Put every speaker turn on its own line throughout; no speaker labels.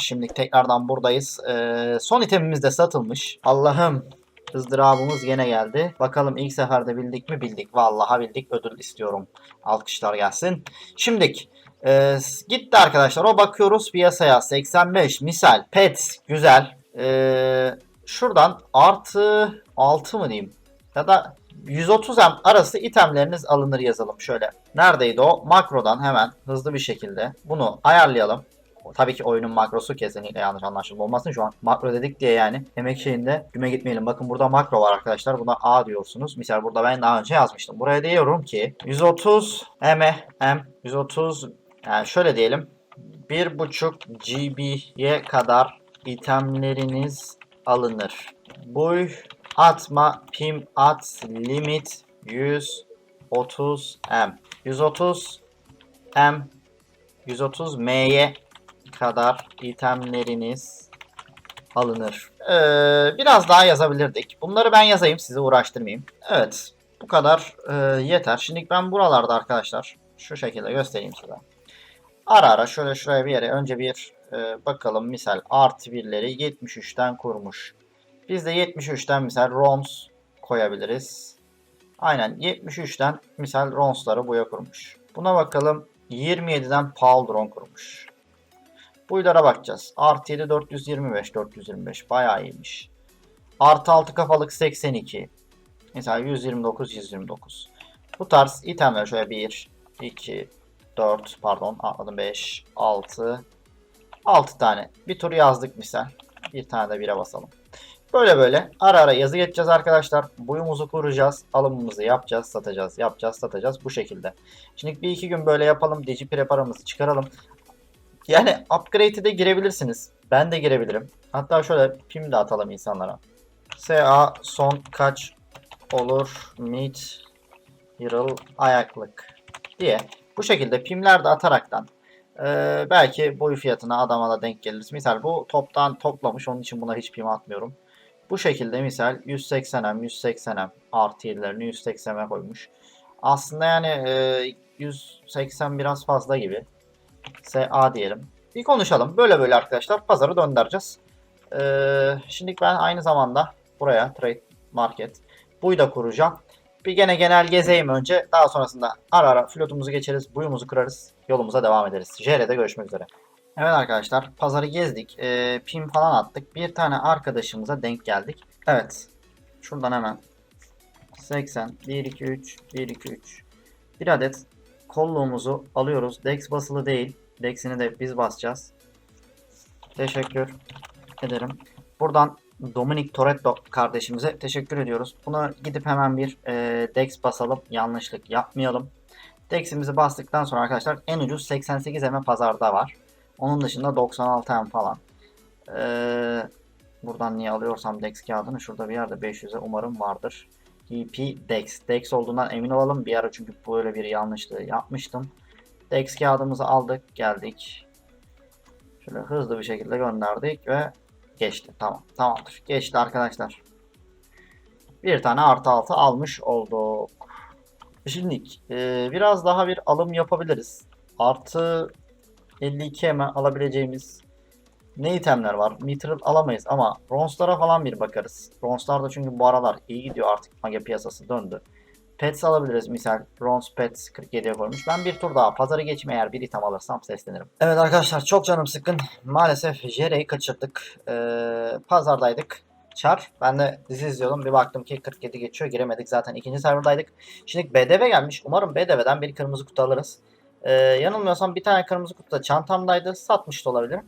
Şimdi tekrardan buradayız. Ee, son itemimiz de satılmış. Allah'ım ızdırabımız yine geldi. Bakalım ilk seferde bildik mi? Bildik. Vallahi bildik. Ödül istiyorum. Alkışlar gelsin. Şimdik. Ee, gitti arkadaşlar. O bakıyoruz piyasaya. 85 misal. Pet. Güzel. Ee, şuradan artı 6 mı diyeyim? Ya da 130 M arası itemleriniz alınır yazalım şöyle. Neredeydi o? Makrodan hemen hızlı bir şekilde bunu ayarlayalım. Tabii ki oyunun makrosu kesinlikle yanlış anlaşılma olmasın. Şu an makro dedik diye yani emek şeyinde güme gitmeyelim. Bakın burada makro var arkadaşlar. Buna A diyorsunuz. Misal burada ben daha önce yazmıştım. Buraya diyorum ki 130 M M 130 yani şöyle diyelim 1.5 GB'ye kadar itemleriniz alınır. Buy atma pim at limit 130 M 130 M 130 M'ye kadar itemleriniz alınır. Ee, biraz daha yazabilirdik. Bunları ben yazayım sizi uğraştırmayayım. Evet bu kadar e, yeter. Şimdi ben buralarda arkadaşlar şu şekilde göstereyim size. Ara ara şöyle şuraya bir yere önce bir e, bakalım misal artı birleri 73'ten kurmuş. Biz de 73'ten misal ROMs koyabiliriz. Aynen 73'ten misal ROMs'ları buya kurmuş. Buna bakalım 27'den Pauldron kurmuş. Buylara bakacağız. Artı 7 425 425 bayağı iyiymiş. Artı 6 kafalık 82. Mesela 129 129. Bu tarz itemler şöyle 1 2 4 pardon atladım 5 6 6 tane. Bir tur yazdık misal. Bir tane de 1'e basalım. Böyle böyle ara ara yazı geçeceğiz arkadaşlar. Buyumuzu kuracağız. Alımımızı yapacağız, satacağız, yapacağız, satacağız bu şekilde. Şimdi bir iki gün böyle yapalım. Digiprep paramızı çıkaralım. Yani upgrade'e de girebilirsiniz. Ben de girebilirim. Hatta şöyle pim de atalım insanlara. SA son kaç olur mid yırıl ayaklık diye. Bu şekilde pimler de ataraktan ee, belki boy fiyatına adama da denk geliriz. Misal bu toptan toplamış onun için buna hiç pim atmıyorum. Bu şekilde misal 180M 180M artı 7'lerini 180'e koymuş. Aslında yani e, 180 biraz fazla gibi. SA diyelim. Bir konuşalım. Böyle böyle arkadaşlar pazarı döndüreceğiz. Ee, şimdi ben aynı zamanda buraya trade market buyu da kuracağım. Bir gene genel gezeyim önce. Daha sonrasında ara ara flotumuzu geçeriz. Buyumuzu kurarız. Yolumuza devam ederiz. JR'de görüşmek üzere. Evet arkadaşlar pazarı gezdik. Ee, pim falan attık. Bir tane arkadaşımıza denk geldik. Evet. Şuradan hemen 80 1 2 3 1 2 3 bir adet kolluğumuzu alıyoruz. Dex basılı değil. Dex'ini de biz basacağız. Teşekkür ederim. Buradan Dominic Toretto kardeşimize teşekkür ediyoruz. Buna gidip hemen bir e, Dex basalım. Yanlışlık yapmayalım. Dex'imizi bastıktan sonra arkadaşlar en ucuz 88 M pazarda var. Onun dışında 96 M falan. Ee, buradan niye alıyorsam Dex kağıdını şurada bir yerde 500'e umarım vardır. EP Dex. Dex olduğundan emin olalım. Bir ara çünkü böyle bir yanlışlığı yapmıştım. Dex kağıdımızı aldık. Geldik. Şöyle hızlı bir şekilde gönderdik ve geçti. Tamam. Tamamdır. Geçti arkadaşlar. Bir tane artı altı almış olduk. Şimdi e, biraz daha bir alım yapabiliriz. Artı 52 hemen alabileceğimiz ne itemler var? Mithril alamayız ama Rons'lara falan bir bakarız. Rons'lar da çünkü bu aralar iyi gidiyor artık. Mage piyasası döndü. Pets alabiliriz misal. Rons Pets 47'ye koymuş. Ben bir tur daha pazarı geçme eğer bir item alırsam seslenirim. Evet arkadaşlar çok canım sıkkın. Maalesef Jere'yi kaçırdık. Ee, pazardaydık. Çar. Ben de dizi izliyordum. Bir baktım ki 47 geçiyor. Giremedik zaten. ikinci serverdaydık. Şimdi BDV gelmiş. Umarım BDV'den bir kırmızı kutu alırız. Ee, yanılmıyorsam bir tane kırmızı kutu da çantamdaydı. Satmış da olabilirim.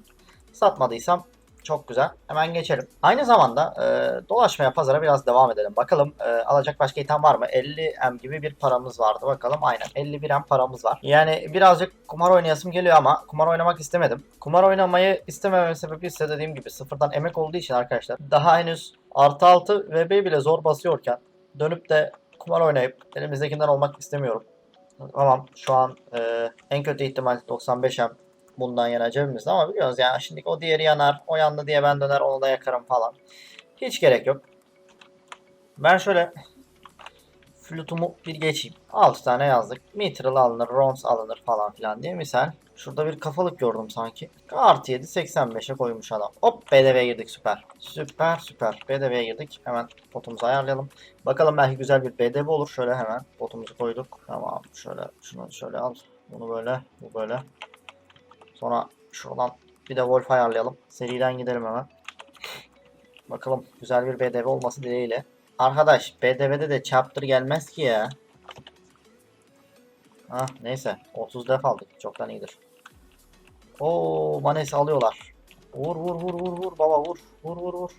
Satmadıysam çok güzel. Hemen geçelim. Aynı zamanda e, dolaşmaya pazara biraz devam edelim. Bakalım e, alacak başka item var mı? 50 M gibi bir paramız vardı. Bakalım aynen 51 M paramız var. Yani birazcık kumar oynayasım geliyor ama kumar oynamak istemedim. Kumar oynamayı istemememin sebebi ise dediğim gibi sıfırdan emek olduğu için arkadaşlar. Daha henüz artı altı VB bile zor basıyorken dönüp de kumar oynayıp elimizdekinden olmak istemiyorum. Tamam şu an e, en kötü ihtimal 95 M bundan yana cebimizde ama biliyoruz yani şimdi o diğeri yanar, o yandı diye ben döner onu da yakarım falan. Hiç gerek yok. Ben şöyle flutumu bir geçeyim. 6 tane yazdık. Mithril alınır, Rons alınır falan filan diye misal. Şurada bir kafalık gördüm sanki. Artı 7 85'e koymuş adam. Hop BDV'ye girdik süper. Süper süper. BDV'ye girdik. Hemen botumuzu ayarlayalım. Bakalım belki güzel bir BDV olur. Şöyle hemen botumuzu koyduk. Tamam şöyle şunu şöyle al. Bunu böyle bu böyle. Sonra şuradan bir de Wolf ayarlayalım. Seriden gidelim hemen. Bakalım güzel bir BDV olması dileğiyle. Arkadaş BDV'de de chapter gelmez ki ya. Ah neyse 30 def aldık çoktan iyidir. Oo Manes alıyorlar. Vur vur vur vur vur baba vur vur vur vur.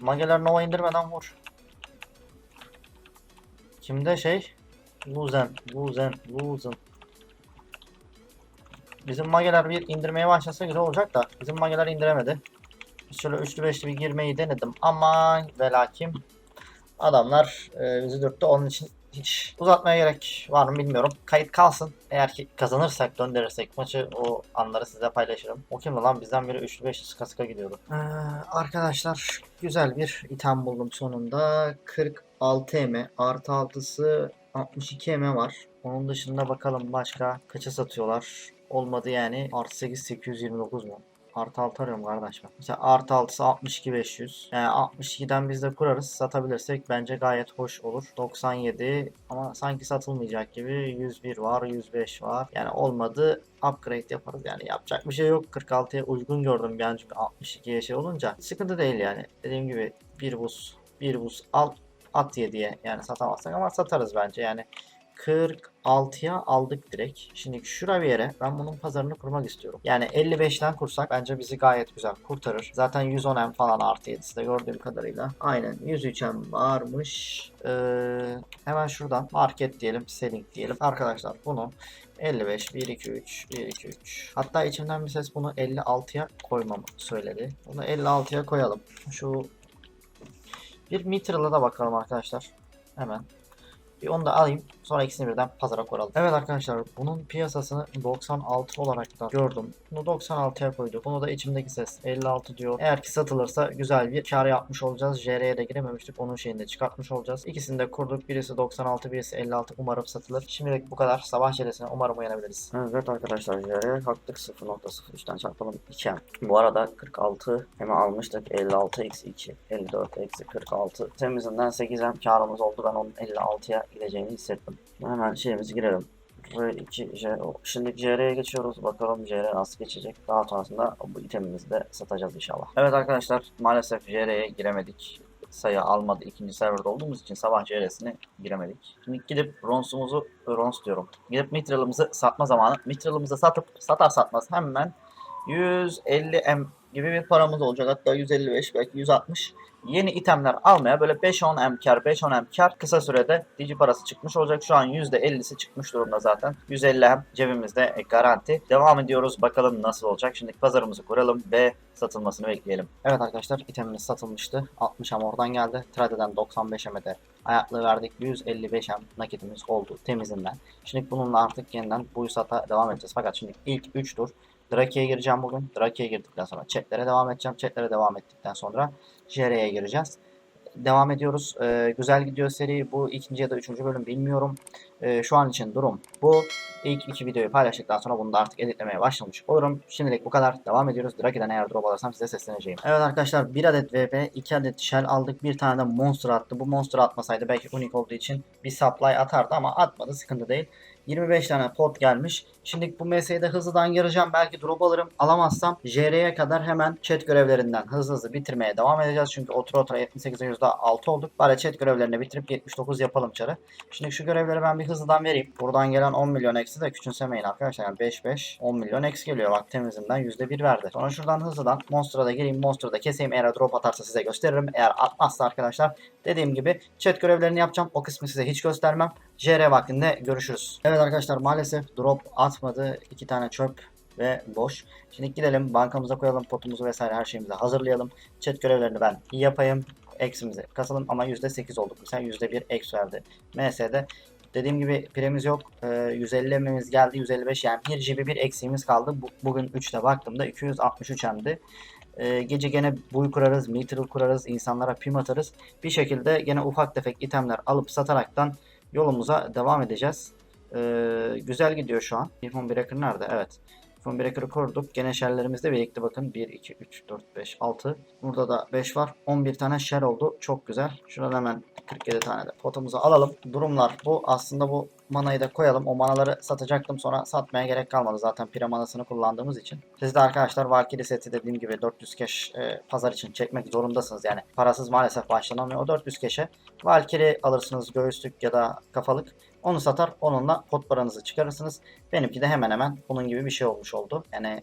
Mageler Nova indirmeden vur. Kimde şey? Luzen, Luzen, Luzen. Bizim mageler bir indirmeye başlasa güzel olacak da bizim mageler indiremedi. Şöyle üçlü beşli bir girmeyi denedim ama ve adamlar e, bizi dürttü. Onun için hiç uzatmaya gerek var mı bilmiyorum. Kayıt kalsın. Eğer ki kazanırsak döndürürsek maçı o anları size paylaşırım. O kimdi lan bizden biri üçlü beşli sıka sıka gidiyordu. Ee, arkadaşlar güzel bir item buldum sonunda. 46 M artı 6'sı 62 M var. Onun dışında bakalım başka kaça satıyorlar. Olmadı yani. Artı 8 829 mu? Artı 6 arıyorum kardeş ben. Mesela artı 6'sı 62 500. Yani 62'den biz de kurarız. Satabilirsek bence gayet hoş olur. 97 ama sanki satılmayacak gibi. 101 var, 105 var. Yani olmadı upgrade yaparız yani yapacak bir şey yok. 46'ya uygun gördüm bir an çünkü 62'ye şey olunca. Sıkıntı değil yani. Dediğim gibi bir buz, bir buz al at 7'ye yani satamazsak ama satarız bence yani. 46'ya aldık direkt. Şimdi şura bir yere ben bunun pazarını kurmak istiyorum. Yani 55'ten kursak bence bizi gayet güzel kurtarır. Zaten 110M falan artı 7'si de gördüğüm kadarıyla. Aynen 103M varmış. Ee, hemen şuradan market diyelim, selling diyelim. Arkadaşlar bunu 55, 1, 2, 3, 1, 2, 3. Hatta içimden bir ses bunu 56'ya koymamı söyledi. Bunu 56'ya koyalım. Şu bir Mithral'a da bakalım arkadaşlar. Hemen. Bir onu da alayım. Sonra ikisini birden pazara koyalım. Evet arkadaşlar bunun piyasasını 96 olarak da gördüm. Bunu 96'ya koyduk. Bunu da içimdeki ses 56 diyor. Eğer ki satılırsa güzel bir kar yapmış olacağız. JR'ye de girememiştik. Onun şeyini de çıkartmış olacağız. İkisini de kurduk. Birisi 96 birisi 56. Umarım satılır. Şimdilik bu kadar. Sabah çeresine umarım uyanabiliriz. Evet arkadaşlar JR'ye kalktık. 0.03'ten çarpalım 2. Bu arada 46 hemen almıştık. 56 eksi 2. 54 eksi 46. Temizinden 8'em karımız oldu. Ben onun 56'ya gideceğini hissettim. Hemen şeyimizi girelim. Ve 2 J. Şimdi JR'ye geçiyoruz. Bakalım JR nasıl geçecek. Daha sonrasında bu itemimizi de satacağız inşallah. Evet arkadaşlar maalesef JR'ye giremedik. Sayı almadı. ikinci serverda olduğumuz için sabah JR'sine giremedik. Şimdi gidip Rons'umuzu, Rons diyorum. Gidip Mitral'ımızı satma zamanı. Mitral'ımızı satıp satar satmaz hemen 150 M gibi bir paramız olacak. Hatta 155 belki 160 yeni itemler almaya böyle 5-10 M kar 5-10 M kar kısa sürede digi parası çıkmış olacak. Şu an %50'si çıkmış durumda zaten. 150 M cebimizde e, garanti. Devam ediyoruz. Bakalım nasıl olacak. Şimdi pazarımızı kuralım ve satılmasını bekleyelim. Evet arkadaşlar itemimiz satılmıştı. 60 M oradan geldi. Trade'den 95 M'e de ayaklığı verdik. 155 M nakitimiz oldu temizinden. Şimdi bununla artık yeniden bu sata devam edeceğiz. Fakat şimdi ilk 3 tur Draki'ye gireceğim bugün. Draki'ye girdikten sonra chatlere devam edeceğim. Chatlere devam ettikten sonra JR'ye gireceğiz. Devam ediyoruz. Ee, güzel gidiyor seri. Bu ikinci ya da üçüncü bölüm bilmiyorum. Ee, şu an için durum bu. İlk iki videoyu paylaştıktan sonra bunu da artık editlemeye başlamış olurum. Şimdilik bu kadar. Devam ediyoruz. Draki'den eğer drop alırsam size sesleneceğim. Evet arkadaşlar 1 adet VP, 2 adet Shell aldık. Bir tane de Monster attı. Bu Monster atmasaydı belki unik olduğu için bir supply atardı ama atmadı. Sıkıntı değil. 25 tane pot gelmiş. Şimdi bu mesleği de hızlıdan gireceğim. Belki drop alırım. Alamazsam JR'ye kadar hemen chat görevlerinden hızlı hızlı bitirmeye devam edeceğiz. Çünkü otura otura 78'e %6 olduk. Bari chat görevlerini bitirip 79 yapalım çarı. Şimdi şu görevleri ben bir hızlıdan vereyim. Buradan gelen 10 milyon eksi de küçümsemeyin arkadaşlar. Yani 5 5 10 milyon eksi geliyor. Bak temizinden %1 verdi. Sonra şuradan hızlıdan Monster'a da gireyim. Monster'da keseyim. Eğer drop atarsa size gösteririm. Eğer atmazsa arkadaşlar dediğim gibi chat görevlerini yapacağım. O kısmı size hiç göstermem. JR vaktinde görüşürüz. Evet arkadaşlar maalesef drop atmadı. iki tane çöp ve boş. Şimdi gidelim bankamıza koyalım potumuzu vesaire her şeyimizi hazırlayalım. Chat görevlerini ben yapayım. Eksimizi kasalım ama %8 olduk. Mesela %1 eks verdi. MS'de Dediğim gibi piremiz yok. Ee, 150 emimiz geldi. 155 yani 1 GB bir eksiğimiz kaldı. Bu, bugün 3'te baktığımda 263 emdi. Ee, gece gene buy kurarız, mitral kurarız, insanlara pim atarız. Bir şekilde gene ufak tefek itemler alıp sataraktan yolumuza devam edeceğiz. Ee, güzel gidiyor şu an. Weapon Breaker nerede? Evet. Weapon Breaker'ı kurduk. Gene shell'lerimiz de birikti bakın. 1, 2, 3, 4, 5, 6. Burada da 5 var. 11 tane shell oldu. Çok güzel. Şuradan hemen 47 tane de potumuzu alalım. Durumlar bu. Aslında bu manayı da koyalım. O manaları satacaktım sonra satmaya gerek kalmadı. Zaten pire manasını kullandığımız için. Siz de arkadaşlar Valkyrie seti dediğim gibi 400 cash e, pazar için çekmek zorundasınız. Yani parasız maalesef başlanamıyor. O 400 cash'e Valkyrie alırsınız göğüslük ya da kafalık. Onu satar onunla pot paranızı çıkarırsınız. Benimki de hemen hemen bunun gibi bir şey olmuş oldu. Yani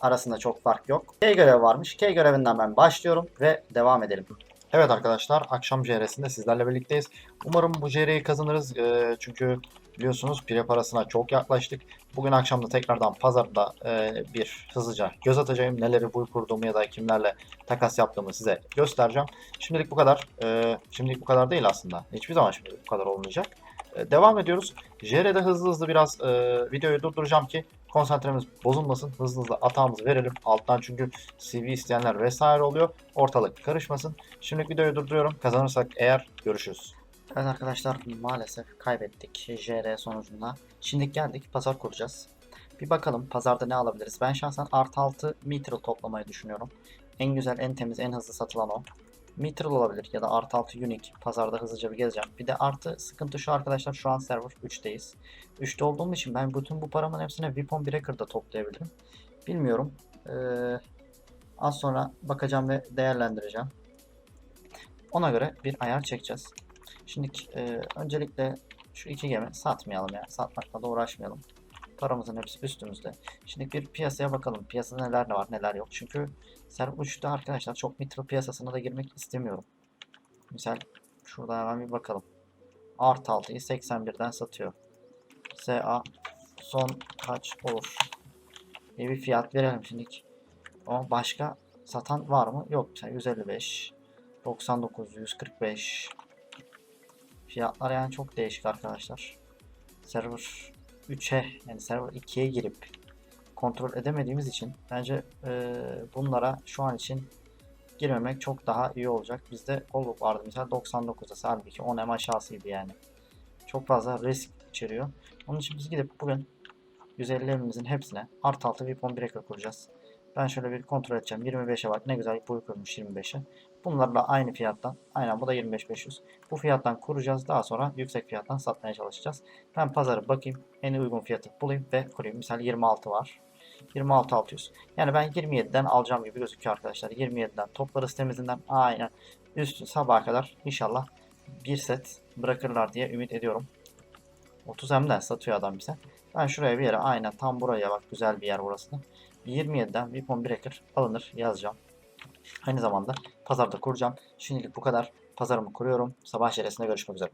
arasında çok fark yok. K görevi varmış. K görevinden ben başlıyorum ve devam edelim. Evet arkadaşlar akşam JR'sinde sizlerle birlikteyiz. Umarım bu JR'yi kazanırız. Ee, çünkü biliyorsunuz pire parasına çok yaklaştık. Bugün akşam da tekrardan pazarda e, bir hızlıca göz atacağım. Neleri buy kurduğumu ya da kimlerle takas yaptığımı size göstereceğim. Şimdilik bu kadar. Ee, şimdilik bu kadar değil aslında. Hiçbir zaman şimdilik bu kadar olmayacak. Ee, devam ediyoruz. JR'de hızlı hızlı biraz e, videoyu durduracağım ki konsantremiz bozulmasın. Hızlı hızlı atağımızı verelim. Alttan çünkü CV isteyenler vesaire oluyor. Ortalık karışmasın. Şimdi videoyu durduruyorum. Kazanırsak eğer görüşürüz. Evet arkadaşlar maalesef kaybettik JR sonucunda. Şimdi geldik pazar kuracağız. Bir bakalım pazarda ne alabiliriz. Ben şahsen artı 6 mitral toplamayı düşünüyorum. En güzel, en temiz, en hızlı satılan o. Mitral olabilir ya da artı 6 unique. Pazarda hızlıca bir gezeceğim. Bir de artı sıkıntı şu arkadaşlar şu an server 3'teyiz. 3'te olduğum için ben bütün bu paramın hepsini Weapon Breaker'da toplayabilirim. Bilmiyorum. Ee, az sonra bakacağım ve değerlendireceğim. Ona göre bir ayar çekeceğiz. Şimdi e, öncelikle şu iki gemi satmayalım ya. Satmakla da uğraşmayalım. Paramızın hepsi üstümüzde. Şimdi bir piyasaya bakalım. Piyasada neler var neler yok. Çünkü server 3'te arkadaşlar çok mitral piyasasına da girmek istemiyorum. Misal şurada hemen bir bakalım. Art 6'yı 81'den satıyor. SA son kaç olur? İyi bir fiyat verelim şimdi. O başka satan var mı? Yok. Mesela 155 99 145 Fiyatlar yani çok değişik arkadaşlar. Server 3'e yani server 2'ye girip kontrol edemediğimiz için bence e, bunlara şu an için girmemek çok daha iyi olacak. Bizde kolluk vardı mesela 99'da halbuki 10 em aşağısıydı yani. Çok fazla risk içeriyor. Onun için biz gidip bugün 150 emimizin hepsine art altı Weapon Breaker kuracağız. Ben şöyle bir kontrol edeceğim. 25'e bak ne güzel boy kurmuş 25'e. Bunlarla aynı fiyattan. Aynen bu da 25.500. Bu fiyattan kuracağız. Daha sonra yüksek fiyattan satmaya çalışacağız. Ben pazarı bakayım. En uygun fiyatı bulayım ve kurayım. Misal 26 var. 26.600. Yani ben 27'den alacağım gibi gözüküyor arkadaşlar. 27'den toplarız temizinden. Aynen. Üstü sabaha kadar inşallah bir set bırakırlar diye ümit ediyorum. 30 M'den satıyor adam bize. Ben şuraya bir yere aynen tam buraya bak güzel bir yer burası. 27'den Weapon Breaker alınır yazacağım. Aynı zamanda pazarda kuracağım. Şimdilik bu kadar. Pazarımı kuruyorum. Sabah şeresinde görüşmek üzere.